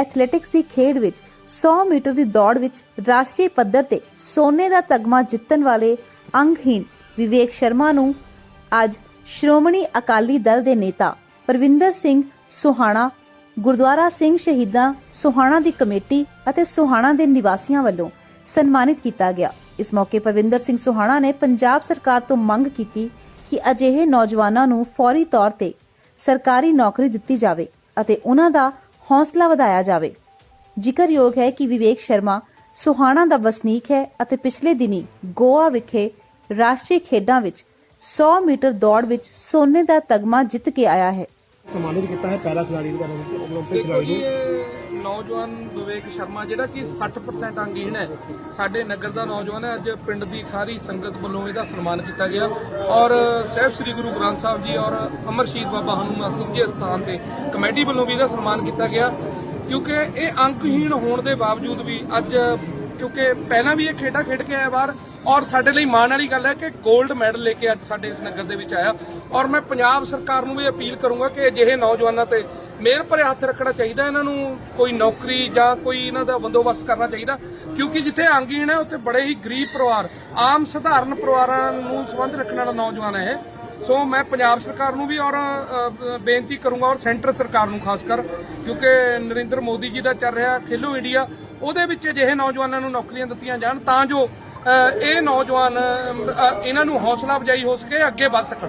Athletics ਦੀ ਖੇਡ ਵਿੱਚ 100 metre ਦੀ ਦੌੜ ਵਿੱਚ ਰਾਸ਼ਟਰੀ ਪੱਧਰ ਤੇ ਸੋਨੇ ਦਾ ਤਗਮਾ ਜਿੱਤਣ ਵਾਲੇ ਅੰਗਹੀਨ ਵਿਵੇਕ ਸ਼ਰਮਾ ਨੂੰ ਅੱਜ ਸ਼੍ਰੋਮਣੀ ਅਕਾਲੀ ਦਲ ਦੇ ਨੇਤਾ ਪ੍ਰਵਿੰਦਰ ਸਿੰਘ ਸੁਹਾਣਾ, ਗੁਰਦੁਆਰਾ ਸਿੰਘ ਸ਼ਹੀਦਾਂ ਸੁਹਾਣਾ ਦੀ ਕਮੇਟੀ ਅਤੇ ਸੁਹਾਣਾ ਦੇ ਨਿਵਾਸੀਆਂ ਵੱਲੋਂ ਸਨਮਾਨਿਤ ਕੀਤਾ ਗਿਆ। ਇਸ ਮੌਕੇ ਪਰਵਿੰਦਰ ਸਿੰਘ ਸੁਹਾਣਾ ਨੇ ਪੰਜਾਬ ਸਰਕਾਰ ਤੋਂ ਮੰਗ ਕੀਤੀ ਕਿ ਅਜਿਹੇ ਨੌਜਵਾਨਾਂ ਨੂੰ ਫੌਰੀ ਤੌਰ ਤੇ ਸਰਕਾਰੀ ਨੌਕਰੀ ਦਿੱਤੀ ਜਾਵੇ ਅਤੇ ਉਹਨਾਂ ਦਾ ਹੌਸਲਾ ਵਧਾਇਆ ਜਾਵੇ। ਜ਼ਿਕਰਯੋਗ ਹੈ ਕਿ ਵਿਵੇਕ ਸ਼ਰਮਾ ਸੁਹਾਣਾ ਦਾ ਵਸਨੀਕ ਹੈ ਅਤੇ ਪਿਛਲੇ ਦਿਨੀ ਗੋਆ ਵਿਖੇ ਰਾਸ਼ਟਰੀ ਖੇਡਾਂ ਵਿੱਚ 100 ਮੀਟਰ ਦੌੜ ਵਿੱਚ ਸੋਨੇ ਦਾ ਤਗਮਾ ਜਿੱਤ ਕੇ ਆਇਆ ਹੈ। ਸਨਮਾਨਿਤ ਕੀਤਾ ਹੈ ਪੈਰਾ ਖਿਡਾਰੀ ਨੂੰ ਓਲੰਪਿਕ ਖਿਡਾਰੀ ਨੂੰ। ਨੌਜਵਾਨ ਵਿਵੇਕ ਸ਼ਰਮਾ, ਜਿਹੜਾ ਕਿ 60% ਅੰਗਹੀਣ ਹੈ, ਸਾਡੇ ਨਗਰ ਦਾ ਨੌਜਵਾਨ ਹੈ, ਅੱਜ ਪਿੰਡ ਦੀ ਸਾਰੀ ਸੰਗਤ ਵੱਲੋਂ ਇਹਦਾ ਸਨਮਾਨ ਕੀਤਾ ਗਿਆ। ਔਰ ਸਹਿਬ ਸ੍ਰੀ ਗੁਰੂ ਗ੍ਰੰਥ ਸਾਹਿਬ ਜੀ ਔਰ ਅਮਰ ਸ਼ਹੀਦ ਬਾਬਾ ਹਨੂਮਾਨ ਸਿੰਘ ਜੀ ਸਥਾਨ ਤੇ ਕਮੇਟੀ ਵੱਲੋਂ ਵੀ ਇਹਦਾ ਸਨਮਾਨ ਕੀਤਾ ਗਿਆ। ਕਿਉਂਕਿ ਇਹ ਅੰਗਹੀਣ ਹੋਣ ਦੇ ਬਾਵਜੂਦ ਵੀ ਅੱਜ, ਕਿਉਂਕਿ ਪਹਿਲਾਂ ਵੀ ਇਹ ਖੇਡਾਂ ਖੇਡ ਕੇ ਆਇਆ ਬਾਹਰ, ਔਰ ਸਾਡੇ ਲਈ ਮਾਣ ਵਾਲੀ ਗੱਲ ਹੈ ਕਿ 골ਡ ਮੈਡਲ ਲੈ ਕੇ ਅੱਜ ਸਾਡੇ ਇਸ ਨਗਰ ਦੇ ਵਿੱਚ ਆਇਆ। ਔਰ ਮੈਂ ਪੰਜਾਬ ਸਰਕਾਰ ਨੂੰ ਵੀ ਅਪੀਲ ਕਰੂੰਗਾ ਕਿ ਅਜਿਹੇ ਨੌਜਵਾਨਾਂ ਤੇ ਮਿਹਰ ਭਰੇ ਹੱਥ ਰੱਖਣਾ ਚਾਹੀਦਾ, ਇਹਨਾਂ ਨੂੰ ਕੋਈ ਨੌਕਰੀ ਜਾਂ ਕੋਈ ਇਹਨਾਂ ਦਾ ਬੰਦੋਬਸਤ ਕਰਨਾ ਚਾਹੀਦਾ, ਕਿਉਂਕਿ ਜਿੱਥੇ ਅੰਗਹੀਣ ਹੈ, ਉੱਥੇ ਬੜੇ ਹੀ ਗਰੀਬ ਪਰਿਵਾਰ, ਆਮ ਸਧਾਰਨ ਪਰਿਵਾਰਾਂ ਨੂੰ ਸੰਬੰਧ ਰੱਖਣ ਵਾਲਾ ਨੌਜਵਾਨ ਹੈ ਇਹ। ਸੋ ਮੈਂ ਪੰਜਾਬ ਸਰਕਾਰ ਨੂੰ ਵੀ ਔਰ ਬੇਨਤੀ ਕਰੂੰਗਾ ਔਰ ਸੈਂਟਰ ਸਰਕਾਰ ਨੂੰ ਖਾਸ ਕਰ, ਕਿਉਂਕਿ ਨਰਿੰਦਰ ਮੋਦੀ ਜੀ ਦਾ ਚੱਲ ਰਿਹਾ ਖੇਲੋ ਇੰਡੀਆ, ਉਹਦੇ ਵਿੱਚ ਅਜਿਹੇ ਨੌਜਵਾਨਾਂ ਨੂੰ ਨੌਕਰੀਆਂ ਦਿੱਤੀਆਂ ਜਾਣ ਤਾਂ ਜੋ ਇਹ ਨੌਜਵਾਨ ਇਹਨਾਂ ਨੂੰ ਹੌਸਲਾ ਅਫਜਾਈ ਹੋ ਸਕੇ, ਅੱਗੇ ਵੱਧ ਸਕਣ।